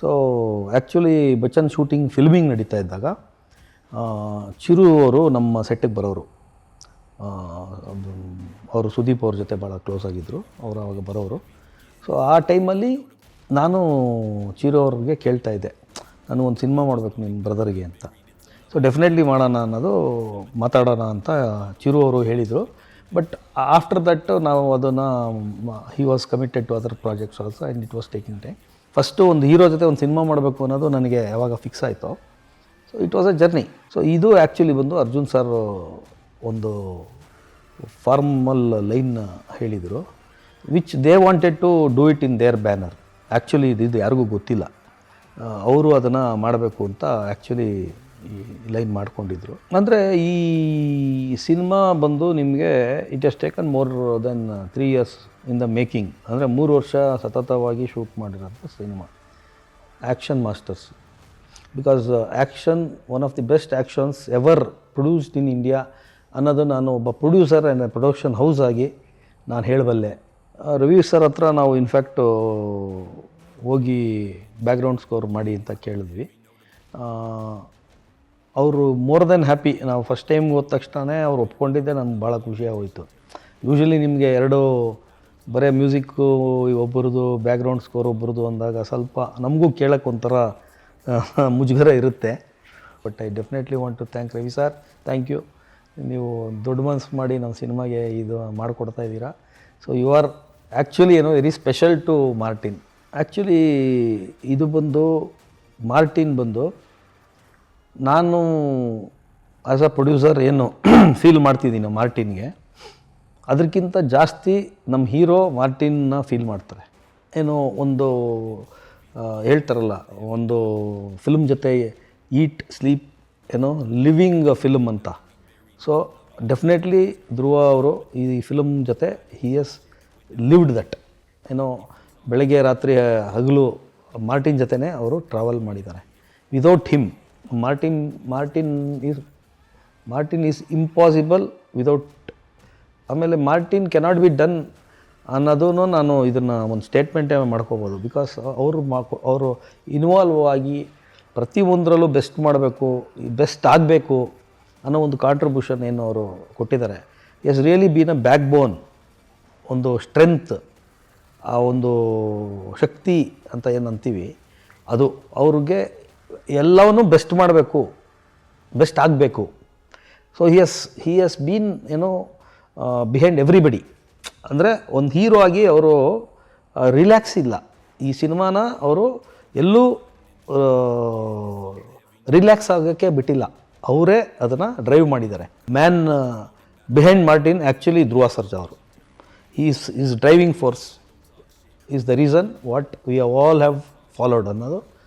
So actually Bachchan shooting filming ನಡೀತಾ ಇದ್ದಾಗ ಚಿರು ಅವರು ನಮ್ಮ ಸೆಟ್ಟಿಗೆ ಬರೋರು. ಅವರು ಸುದೀಪ್ ಅವ್ರ ಜೊತೆ ಭಾಳ ಕ್ಲೋಸ್ ಆಗಿದ್ದರು ಅವರು ಅವಾಗ ಬರೋರು. ಸೊ ಆ ಟೈಮಲ್ಲಿ ನಾನು ಚಿರು ಅವ್ರಿಗೆ ಕೇಳ್ತಾ ಇದ್ದೆ. ನಾನು ಒಂದು ಸಿನಿಮಾ ಮಾಡಬೇಕು ನಿಮ್ಮ ಬ್ರದರ್ಗೆ ಅಂತ. ಸೊ ಡೆಫಿನೆಟ್ಲಿ ಮಾಡೋಣ ಅನ್ನೋದು ಮಾತಾಡೋಣ ಅಂತ ಚಿರು ಅವರು ಹೇಳಿದರು. ಬಟ್ ಆಫ್ಟರ್ ದಟ್ ನಾವು ಅದನ್ನು he was committed to other projects also and it was taking time first ಒಂದು ಹೀರೋ ಜೊತೆ ಒಂದು ಸಿನಿಮಾ ಮಾಡಬೇಕು ಅನ್ನೋದು ನನಗೆ ಯಾವಾಗ ಫಿಕ್ಸ್ ಆಯಿತು. So it was a journey so ಇದು ಆ್ಯಕ್ಚುಲಿ ಬಂದು ಅರ್ಜುನ್ ಸರ್ ಒಂದು ಫಾರ್ಮಲ್ ಲೈನ್ ಹೇಳಿದರು which they wanted to do it in their banner actually ಇದು ಯಾರಿಗೂ ಗೊತ್ತಿಲ್ಲ. ಅವರು ಅದನ್ನು ಮಾಡಬೇಕು ಅಂತ ಆ್ಯಕ್ಚುಲಿ ಲೈನ್ ಮಾಡ್ಕೊಂಡಿದ್ರು. ಅಂದರೆ ಈ ಸಿನಿಮಾ ಬಂದು ನಿಮಗೆ it has taken more than three years in the making ಅಂದರೆ ಮೂರು ವರ್ಷ ಸತತವಾಗಿ ಶೂಟ್ ಮಾಡಿರೋಂಥ cinema. Action masters because action one of the best actions ever produced in India ಅನ್ನೋದು ನಾನು ಒಬ್ಬ ಪ್ರೊಡ್ಯೂಸರ್ ಆ್ಯಂಡ್ ಪ್ರೊಡಕ್ಷನ್ ಹೌಸ್ ಆಗಿ ನಾನು ಹೇಳಬಲ್ಲೆ. ರವಿ ಸರ್ ಹತ್ರ ನಾವು ಇನ್ಫ್ಯಾಕ್ಟು ಹೋಗಿ ಬ್ಯಾಕ್ಗ್ರೌಂಡ್ ಸ್ಕೋರ್ ಮಾಡಿ ಅಂತ ಕೇಳಿದ್ವಿ. ಅವರು ಮೋರ್ ದೆನ್ ಹ್ಯಾಪಿ ನಾವು ಫಸ್ಟ್ ಟೈಮ್ ಹೋದ ತಕ್ಷಣವೇ ಅವ್ರು ಒಪ್ಕೊಂಡಿದ್ದೆ ನನಗೆ ಭಾಳ ಖುಷಿಯಾಗೋಯಿತು ಯೂಶ್ವಲಿ ನಿಮಗೆ ಎರಡು ಬರೀ ಮ್ಯೂಸಿಕ್ಕು ಒಬ್ಬರದು ಬ್ಯಾಕ್ಗ್ರೌಂಡ್ ಸ್ಕೋರ್ ಒಬ್ಬರದು ಅಂದಾಗ ಸ್ವಲ್ಪ ನಮಗೂ ಕೇಳೋಕ್ಕೆ ಒಂಥರ ಮುಜುಗರ ಇರುತ್ತೆ. But I definitely want to thank Ravi sir thank you ನೀವು ದೊಡ್ಡ ಮನಸ್ಸು ಮಾಡಿ ನಮ್ಮ ಸಿನಿಮಾಗೆ ಇದು ಮಾಡಿಕೊಡ್ತಾ ಇದ್ದೀರಾ. ಸೊ ಯು ಆರ್ ಆ್ಯಕ್ಚುಲಿ ಏನೋ very special to Martin actually ಇದು ಬಂದು ಮಾರ್ಟಿನ್ ಬಂದು ನಾನು ಆ್ಯಸ್ ಅ ಪ್ರೊಡ್ಯೂಸರ್ ಏನು ಫೀಲ್ ಮಾಡ್ತಿದ್ದೀನಿ ಮಾರ್ಟಿನ್ಗೆ. ಅದಕ್ಕಿಂತ ಜಾಸ್ತಿ ನಮ್ಮ ಹೀರೋ ಮಾರ್ಟಿನ್ನ ಫೀಲ್ ಮಾಡ್ತಾರೆ. ಏನೋ ಒಂದು ಹೇಳ್ತಾರಲ್ಲ, ಒಂದು ಫಿಲ್ಮ್ ಜೊತೆ ಈಟ್ ಸ್ಲೀಪ್ ಏನೋ ಲಿವಿಂಗ್ ಫಿಲ್ಮ್ ಅಂತ. ಸೊ ಡೆಫಿನೆಟ್ಲಿ ಧ್ರುವ ಅವರು ಈ ಫಿಲಮ್ ಜೊತೆ ಹಿ ಎಸ್ ಲಿವ್ಡ್ ದಟ್ ಏನೋ ಬೆಳಗ್ಗೆ ರಾತ್ರಿ ಹಗಲು ಮಾರ್ಟಿನ್ ಜೊತೆನೇ ಅವರು ಟ್ರಾವೆಲ್ ಮಾಡಿದ್ದಾರೆ. Without him Martin Martin is Martin is impossible without ಆಮೇಲೆ ಮಾರ್ಟಿನ್ ಕೆನಾಟ್ ಬಿ ಡನ್ ಅನ್ನೋದೂ ನಾನು ಇದನ್ನು ಒಂದು ಸ್ಟೇಟ್ಮೆಂಟೇ ಮಾಡ್ಕೋಬೋದು. ಬಿಕಾಸ್ ಅವರು ಮಾಕೊ, ಅವರು ಇನ್ವಾಲ್ವ್ ಆಗಿ ಪ್ರತಿಯೊಂದರಲ್ಲೂ ಬೆಸ್ಟ್ ಮಾಡಬೇಕು ಬೆಸ್ಟ್ ಆಗಬೇಕು ಅನ್ನೋ ಒಂದು ಕಾಂಟ್ರಿಬ್ಯೂಷನ್ ಏನು ಅವರು ಕೊಟ್ಟಿದ್ದಾರೆ. Has really been a backbone ಒಂದು ಸ್ಟ್ರೆಂತ್ ಆ ಒಂದು ಶಕ್ತಿ ಅಂತ ಏನು ಅಂತೀವಿ ಅದು ಅವ್ರಿಗೆ ಎಲ್ಲವನ್ನೂ ಬೆಸ್ಟ್ ಮಾಡಬೇಕು, ಬೆಸ್ಟ್ ಆಗಬೇಕು. So he has he has been ಏನೋ ಬಿಹೈಂಡ್ ಎವ್ರಿಬಡಿ ಅಂದರೆ ಒಂದು ಹೀರೋ ಆಗಿ ಅವರು ರಿಲ್ಯಾಕ್ಸ್ ಇಲ್ಲ. ಈ ಸಿನಿಮಾನ ಅವರು ಎಲ್ಲೂ ರಿಲ್ಯಾಕ್ಸ್ ಆಗೋಕ್ಕೆ ಬಿಟ್ಟಿಲ್ಲ. ಅವರೇ ಅದನ್ನು ಡ್ರೈವ್ ಮಾಡಿದ್ದಾರೆ. Man behind Martin actually Dhruva Sarja ಅವರು. Is is driving force is the reason what we all have followed ಅನ್ನೋದು